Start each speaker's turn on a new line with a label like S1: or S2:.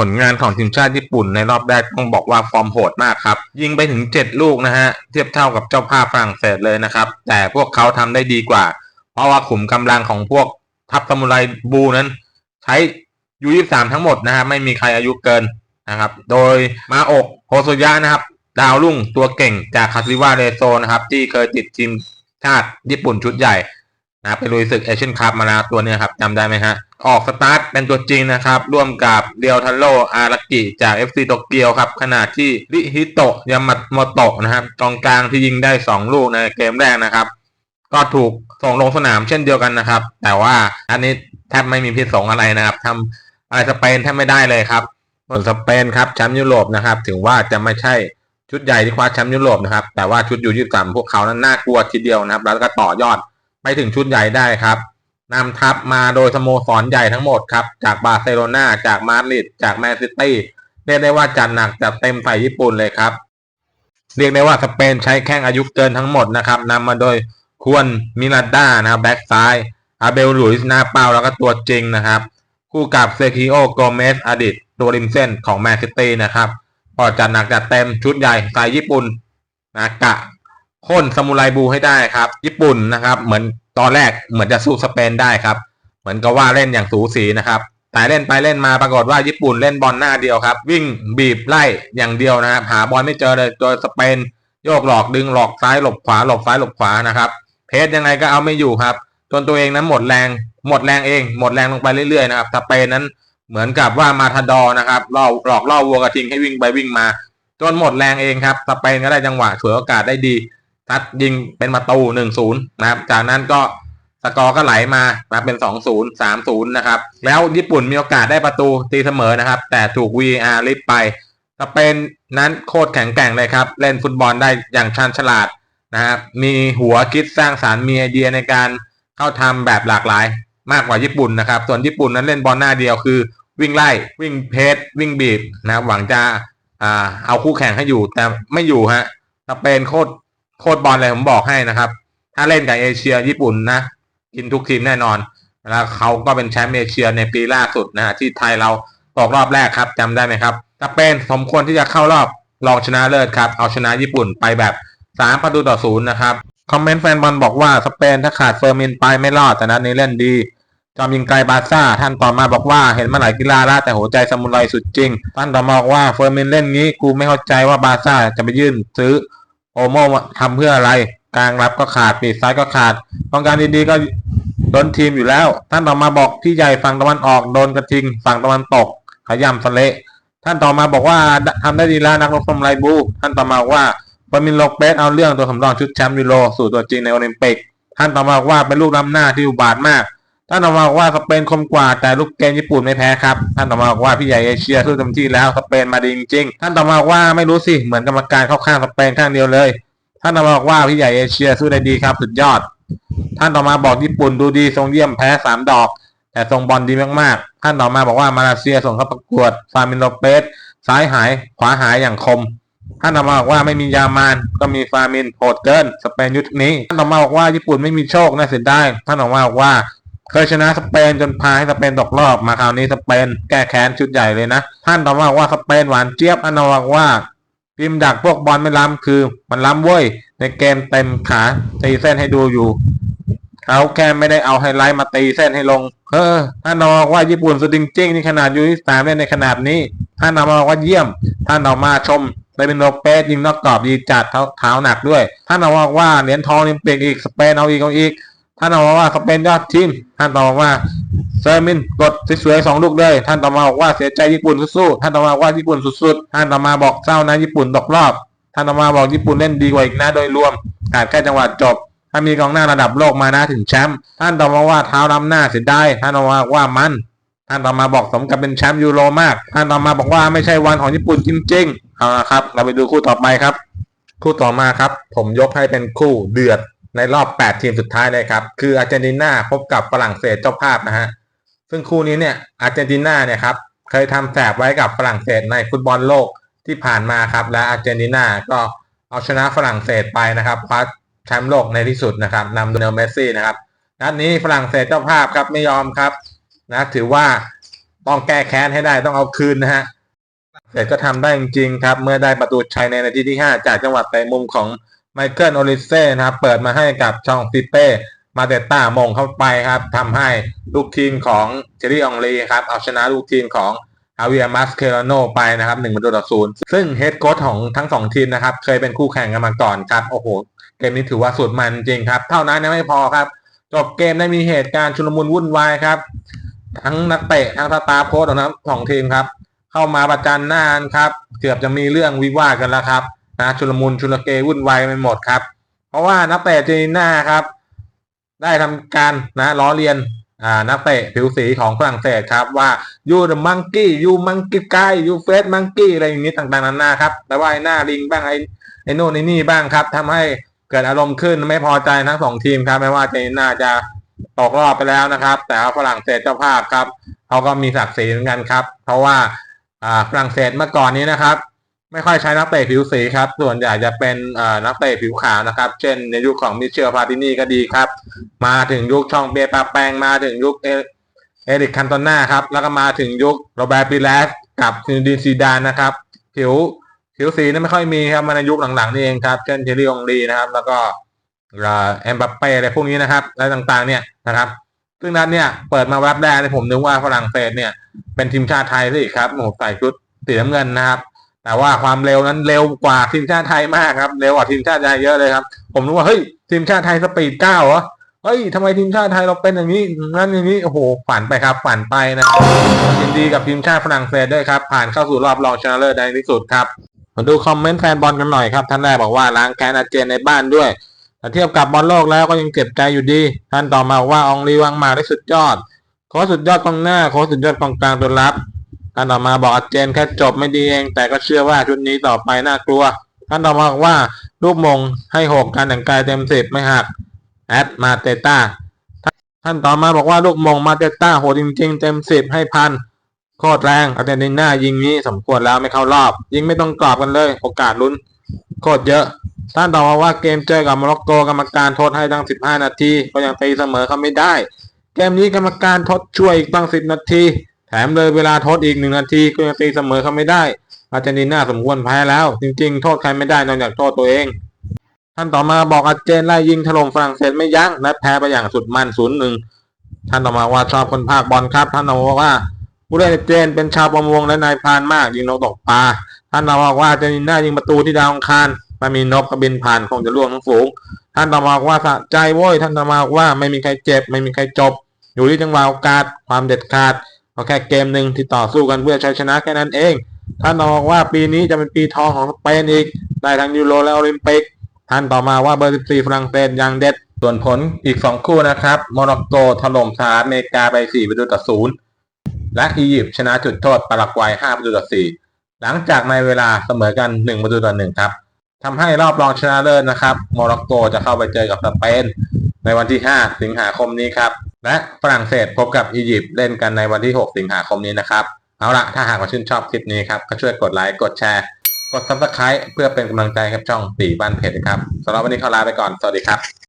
S1: ผลงานของทีมชาติญี่ปุ่นในรอบแรกต้องบอกว่าฟอร์มโหดมากครับ ยิงไปถึง 7 ลูกนะฮะ เทียบเท่ากับเจ้าภาพฝรั่งเศสเลยนะครับ แต่พวกเขาทำได้ดีกว่า เพราะว่าขุมกำลังของพวกทัพซามูไรบูนั้น ใช้ยูยี่สามทั้งหมดนะฮะไม่มีใครอายุเกินนะครับ โดยมาโอกโฮโซยะนะครับ ดาวรุ่งตัวเก่งจากคาซิวาเรโซนะครับที่เคยติดทีมชาติญี่ปุ่นชุดใหญ่ นะไปลุยศึกเอเชียนคัพมาแล้วตัวนี้ครับจำได้ไหมฮะ ออกสตาร์ทเป็นตัวจริงนะครับ ร่วมกับเดียวทันโรอารากิจาก FC โตเกียวครับ ขณะที่ริฮิโตะยามัตโมโตะนะครับกองกลางที่ยิงได้ 2 ลูกในเกมแรกนะครับ ก็ถูกส่งลงสนามเช่นเดียวกันนะครับ แต่ว่าอันนี้แทบไม่มีพิษสงอะไรนะครับทำอะไรสเปนแทบไม่ได้เลยครับส่วนสเปนครับแชมป์ยุโรปนะครับถึงว่าจะไม่ใช่ชุดใหญ่ที่คว้าแชมป์ยุโรปนะครับแต่ว่าชุดยูยี่สามพวกเขานั้นน่ากลัวทีเดียวนะครับ แล้วก็ต่อยอด ไปถึงชุดใหญ่ได้ครับนำทัพมาโดยสโมสรใหญ่ทั้งหมดครับ จากบาร์เซโลนาจากมาดริดจากแมนซิตี้เรียกได้ว่าจัดหนักจัดเต็มใส่ญี่ปุ่นเลยครับ เรียกได้ว่าสเปนใช้แข้งอายุเกินทั้งหมดนะครับนำมาโดยควรมิลาด้านะครับแบ็กซ้ายอาเบลลุยส์หน้าเป้าแล้วก็ตัวจริงนะครับ คู่กับเซคิโอโกเมสอดีตตัวริมเส้นของแมนซิตี้นะครับพอจัดหนักจัดเต็มชุดใหญ่ใส่ญี่ปุ่นนะกะ โค่นซามูไรบูให้ได้ครับ ญี่ปุ่นนะครับ เหมือนตอนแรกเหมือนจะสู้สเปนได้ครับ เหมือนกับว่าเล่นอย่างสูสีนะครับแต่เล่นไปเล่นมาปรากฏว่าญี่ปุ่นเล่นบอลหน้าเดียวครับ วิ่งบีบไล่อย่างเดียวนะครับ หาบอลไม่เจอเลยโดยสเปนโยกหลอกดึงหลอกซ้ายหลบขวาหลบซ้ายหลบขวานะครับ เพสยังไงก็เอาไม่อยู่ครับ จนตัวเองนั้นหมดแรง หมดแรงเอง หมดแรงลงไปเรื่อยๆนะครับสเปนนั้นเหมือนกับว่ามาทาดอนะครับล่อหลอกล่อวัวกระทิงให้วิ่งไปวิ่งมา จนหมดแรงเองครับสเปนก็ได้จังหวะฉวยโอกาสได้ดี ทัดยิงเป็นประตูหนึ่งศูนย์นะครับ จากนั้นก็สกอร์ก็ไหลมานะเป็นสองศูนย์สามศูนย์นะครับ แล้วญี่ปุ่นมีโอกาสได้ประตูตีเสมอนะครับ แต่ถูก VAR ลิบไปสเปนนั้นโคตรแข็งแกร่งเลยครับ เล่นฟุตบอลได้อย่างชาญฉลาดนะครับมีหัวคิดสร้างสารรค์มีไอเดียในการเข้าทำแบบหลากหลาย มากกว่าญี่ปุ่นนะครับ ส่วนญี่ปุ่นนั้นเล่นบอลหน้าเดียวคือ วิ่งไล่วิ่งเพสวิ่งบีบนะหวังจะอ่าเอาคู่แข่งให้อยู่แต่ไม่อยู่ฮะสเปนโคตร โคตรบอลเลยผมบอกให้นะครับ ถ้าเล่นกับเอเชียญี่ปุ่นนะ กินทุกทีมแน่นอน แล้วเขาก็เป็นแชมป์เอเชียในปีล่าสุดนะฮะที่ไทยเราตกรอบแรกครับจำได้ไหมครับสเปนสมควรที่จะเข้ารอบรองชนะเลิศครับ เอาชนะญี่ปุ่นไปแบบ3ประตูต่อศูนย์นะครับ คอมเมนต์แฟนบอลบอกว่าสเปนถ้าขาดเฟอร์มินไปไม่รอดแต่นัดนี้เล่นดีจอมยิงไกลบาซ่า ท่านต่อมาบอกว่าเห็นมาหลายกีฬาล้วแต่หัวใจซามูไรสุดจริง ท่านต่อมาบอกว่าเฟอร์มินเล่นงี้กูไม่เข้าใจว่าบาซ่าจะไปยื่นซื้อ โอโมมาทำเพื่ออะไร กลางรับก็ขาดปีกซ้ายก็ขาดกองการดีๆก็โดนทีมอยู่แล้ว ท่านต่อมาบอกพี่ใหญ่ฝั่งตะวันออกโดนกระทิง ฝั่งตะวันตก ขย่ำสเละท่านต่อมาบอกว่าทำได้ดีแล้วนักรบสมไรบู ท่านต่อมาว่าบามินโลเปสเอาเรื่องตัวสำรองชุดแชมป์ยูโรสู่ตัวจริงในโอลิมปิก ท่านต่อมาบอกว่าเป็นลูกล้ำหน้าที่อุบาทมาก ท่านต่อมาบอกว่าสเปนคมกว่าแต่ลูกเกมญี่ปุ่นไม่แพ้ครับ ท่านต่อมาบอกว่าพี่ใหญ่เอเชียสู้เต็มที่แล้วสเปนมาดีจริงๆท่านต่อมาบอกว่าไม่รู้สิเหมือนกรรมการเข้าข้างสเปนข้างเดียวเลย ท่านต่อมาบอกว่าพี่ใหญ่เอเชียสู้ได้ดีครับสุดยอด ท่านต่อมาบอกญี่ปุ่นดูดีทรงเยี่ยมแพ้สามดอก แต่ทรงบอลดีมากๆ ท่านต่อมาบอกว่ามาเลเซียส่งเข้าประกวดฟามินโลเปสซ้ายหายขวาหายอย่างคมท่านต่อมาบอกว่าไม่มียามานก็มีฟามินโหดเกินสเปนยุคนี้ ท่านต่อมาบอกว่าญี่ปุ่นไม่มีโชคน่าเสียดายท่านต่อมาบอกว่า เคยชนะสเปนจนพาให้สเปนตกรอบมาคราวนี้สเปนแก้แค้นชุดใหญ่เลยนะ ท่านตอมาบอกว่าสเปนหวานเจี๊ยบท่านต่อมาบอกว่าทีมดักพวกบอลไม่ล้ำคือ มันล้ำเว้ย ในเกมเต็มขาตีเส้นให้ดูอยู่เขาแค่ไม่ได้เอาไฮไลท์มาตีเส้นให้ลง เออท่านนบอกว่าญี่ปุ่นสุดจริงๆนี่ขนาดยูที่สามเล่นในขนาดนี้ ท่านนบอกว่าเยี่ยม ท่านออกมาชมไปเป็นโลเปสยิงนอกกรอบดีจัดเท้าเท้าหนักด้วย ท่านบอกว่าเหรียญทองโอลิมปิกอีกสเปนเอาอีกเอาอีก ท่านบอกว่าสเปนยอดทีม ท่านบอกว่าเซอร์มินกดสวยๆสองลูกเลย ท่านต่อมาบอกว่าเสียใจญี่ปุ่นสู้ๆท่านต่อมาว่าญี่ปุ่นสุดๆ ท่านต่อมาบอกเศร้านะญี่ปุ่นตกรอบ ท่านต่อมาบอกญี่ปุ่นเล่นดีกว่าอีกนะโดยรวมขาดแค่จังหวะจบ ถ้ามีกองหน้าระดับโลกมานะถึงแชมป์ ท่านต่อมาว่าเท้าล้ำหน้าเสียดาย ท่านต่อมาว่ามัน ท่านต่อมาบอกสมกับเป็นแชมป์ยูโรมาก ท่านต่อมาบอกว่าไม่ใช่วันของญี่ปุ่นจริงๆ เอาละครับ เราไปดูคู่ต่อไปครับ คู่ต่อมาครับ ผมยกให้เป็นคู่เดือด ในรอบ 8 ทีมสุดท้ายเลยครับ คืออาร์เจนตินาพบกับฝรั่งเศสเจ้าภาพนะฮะ ซึ่งคู่นี้เนี่ยอาร์เจนตินาเนี่ยครับเคยทำแสบไว้กับฝรั่งเศสในฟุตบอลโลกที่ผ่านมาครับ และอาร์เจนตินาก็เอาชนะฝรั่งเศสไปนะครับคว้าแชมป์โลกในที่สุดนะครับนำโดยเนลเมสซี่นะครับนัดนี้ฝรั่งเศสเจ้าภาพครับไม่ยอมครับนะถือว่าต้องแก้แค้นให้ได้ต้องเอาคืนนะฮะเสร็จก็ทำได้จริงๆครับ เมื่อได้ประตูชัยในนาทีที่ 5 จากจังหวะเตะมุมของ ไมเคิลโอลิเซ่นะครับ เปิดมาให้กับชองฟิเป้มาเตต้ามงเข้าไปครับทำให้ลูกทีมของเจอรี่อองลีครับเอาชนะลูกทีมของอาเวียมัสเคลโนไปนะครับหนึ่งประตูต่อศูนย์ซึ่งเฮดโค้ชของทั้งสองทีมนะครับ เคยเป็นคู่แข่งกันมาก่อนครับ โอ้โห เกมนี้ถือว่าสุดมันจริงครับ เท่านั้นยังไม่พอครับ จบเกมได้มีเหตุการณ์ชุลมุนวุ่นวายครับ ทั้งนักเตะทั้งสตาฟโค้ชของทั้งสองทีมครับ เข้ามาประจันหน้านครับ เกือบจะมีเรื่องวิวาทกันแล้วครับ นะชุลมุนชุลเกวุ่นวายไปหมดครับ เพราะว่านักเตะเจนีน่าครับ ได้ทำการนะล้อเลียนอ่านักเตะผิวสีของฝรั่งเศสครับว่า you the monkey you monkey guy you face monkey อะไรอย่างนี้ต่างๆนานาครับแต่ว่าไอ้หน้าลิงบ้างไอ้ไอ้โน่นไอ้นี่บ้างครับทำให้เกิดอารมณ์ขึ้นไม่พอใจทั้งสองทีมครับไม่ว่าเจนีน่าจะตกรอบไปแล้วนะครับ แต่ฝรั่งเศสเจ้าภาพครับเขาก็มีศักดิ์ศรีเหมือนกันครับ เพราะว่าอ่าฝรั่งเศสเมื่อก่อนนี้นะครับ ไม่ค่อยใช้นักเตะผิวสีครับ ส่วนใหญ่จะเป็นนักเตะผิวขาวนะครับ เช่นในยุคของมิเชลพาตินีก็ดีครับ มาถึงยุคช่องเปียปาแปงมาถึงยุคเอเอริกคันโตนาครับ แล้วก็มาถึงยุคโรเบร์ตปิเลสกับซินดินซีดานนะครับ ผิวผิวสีนั้นไม่ค่อยมีครับมาในยุคหลังๆนี่เองครับ เช่นเทอรี่องรีนะครับ แล้วก็เอ็มบัปเป้อะไรพวกนี้นะครับอะไรต่างๆเนี่ยนะครับ ซึ่งนั้นเนี่ยเปิดมาแวบแรกเนี่ยผมนึกว่าฝรั่งเศสเนี่ยเป็นทีมชาติไทยซะอีกครับโอ้โหใส่ชุดสีน้ำเงินนะครับ แต่ว่าความเร็วนั้นเร็วกว่าทีมชาติไทยมากครับ เร็วกว่าทีมชาติไทยเยอะเลยครับ ผมนึกว่าเฮ้ยทีมชาติไทยสปีดเก้าเหรอเฮ้ยทำไมทีมชาติไทยเราเป็นอย่างนี้นั่นอย่างนี้โอ้โหฝันไปครับฝันไปนะครับยินดีกับทีมชาติฝรั่งเศสด้วยครับ ผ่านเข้าสู่รอบรองชนะเลิศได้ในที่สุดครับมาดูคอมเมนต์แฟนบอลกันหน่อยครับ ท่านแรกบอกว่าล้างแค้นอาเจนในบ้านด้วยแต่เทียบกับบอลโลกแล้วก็ยังเจ็บใจอยู่ดี ท่านต่อมาว่าอองลีวังมาได้สุดยอดโค้ชสุดยอดกองหน้าโค้ชสุดยอดกองกลางตัวรับ ท่านต่อมาบอกอาเจนแค่จบไม่ดีเอง แต่ก็เชื่อว่าชุดนี้ต่อไปน่ากลัว ท่านต่อมาบอกว่าลูกมงให้หกการแต่งกายเต็มสิบไม่หักแอดมาเตต้าท่านต่อมาบอกว่าลูกมงมาเตต้าโหดจริง ๆ เต็มสิบให้พันโคตรแรงอาร์เจนตินายิงนี้สมควรแล้วไม่เข้ารอบ ยิงไม่ต้องกรอบกันเลย โอกาสลุ้นโคตรเยอะ ท่านต่อมาว่าเกมเจอกับโมร็อกโกกรรมการทดให้ตั้ง 15 นาที ก็ยังตีเสมอเขาไม่ได้ เกมนี้กรรมการทดช่วยอีกตั้ง 10 นาที แถมเลยเวลาทดอีกหนึ่งนาทีก็ยังตีเสมอเขาไม่ได้ อาร์เจนตินาสมควรแพ้แล้ว จริง ๆ โทษใครไม่ได้นอกจากโทษตัวเอง ท่านต่อมาบอกอาร์เจนไล่ยิงถล่มฝรั่งเศสไม่ยั้งและแพ้ไปอย่างสุดมันศูนย์หนึ่งท่านต่อมาว่าชอบคนภาคบอลครับ ท่านต่อมาว่าผู้เล่นเจนเป็นชาวประมงและนายพรานมากยิงนกตกปลาท่านต่อมาบอกว่าอาร์เจนตินายิงประตูที่ดาวอังคารถ้ามีนกกระบินผ่านคงจะล่วงทั้งฝูง ท่านต่อมาบอกว่าสะใจโว้ยท่านต่อมาบอกว่าไม่มีใครเจ็บ ไม่มีใครจบ อยู่ที่จังหวะโอกาสความเด็ดขาด เอาแค่เกมหนึ่งที่ต่อสู้กันเพื่อชัยชนะแค่นั้นเอง ท่านอมาบอกว่าปีนี้จะเป็นปีทองของสเปนอีก ได้ทั้งยูโรและโอลิมปิก ท่านต่อมาว่าเบอร์ 14 ฝรั่งเศสยังเด็ด ส่วนผลอีก 2 คู่นะครับ โมร็อกโกถล่มสหรัฐอเมริกาไป4ประตูต่อ0และอียิปต์ชนะจุดโทษปารากวัย 5 ประตูต่อ4หลังจากในเวลาเสมอกัน 1 ประตูต่อ1ครับทำให้รอบรองชนะเลิศนะครับ โมร็อกโกจะเข้าไปเจอกับสเปนในวันที่ 5 สิงหาคมนี้ครับ และฝรั่งเศสพบกับอียิปต์เล่นกันในวันที่ 6 สิงหาคมนี้นะครับ เอาละถ้าหากว่าชื่นชอบคลิปนี้ครับ ก็ช่วยกดไลค์ กดแชร์ กด subscribe เพื่อเป็นกำลังใจให้กับช่องตีบ้านเพจครับสำหรับวันนี้ขอลาไปก่อน สวัสดีครับ